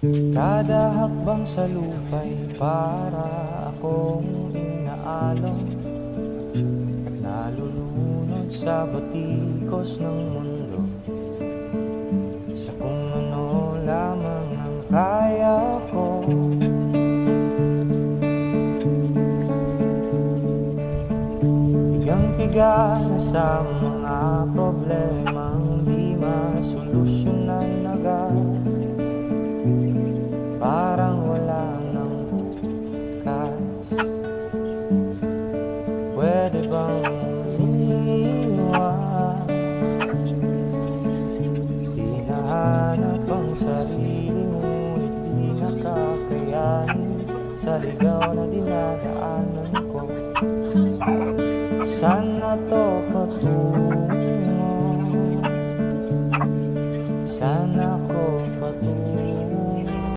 Kada hakbang sa lupay para akong inaalon Nalulunod sa batikos ng mundo. Sa kung ano lamang ang kaya ko. Pigang-piga na sa mga Pwede bang umiwas Hinahanap ang sarili Ngunit di nakakayanin. Sa ligaw na dinadaanan ko Sana to patungo? Sana